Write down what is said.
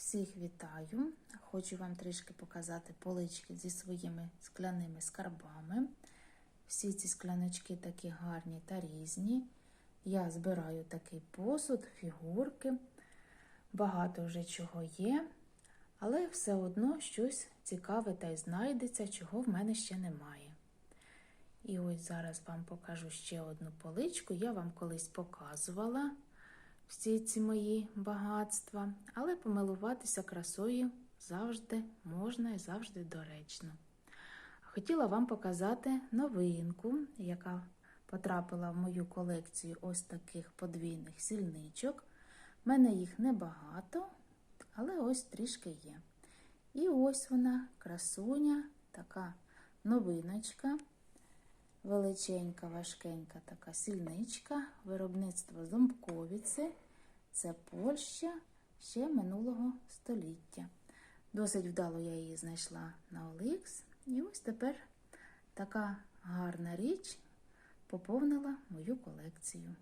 Всіх вітаю! Хочу вам трішки показати полички зі своїми скляними скарбами. Всі ці скляночки такі гарні та різні. Я збираю такий посуд, фігурки. Багато вже чого є, але все одно щось цікаве та й знайдеться, чого в мене ще немає. І ось зараз вам покажу ще одну поличку. Я вам колись показувала всі ці мої багатства, але помилуватися красою завжди можна і завжди доречно. Хотіла вам показати новинку, яка потрапила в мою колекцію ось таких подвійних сільничок. У мене їх небагато, але ось трішки є. І ось вона, красуня, така новиночка. Величенька, важкенька така сільничка, виробництво Зомбковіці. Це Польща ще минулого століття. Досить вдало я її знайшла на OLX. І ось тепер така гарна річ поповнила мою колекцію.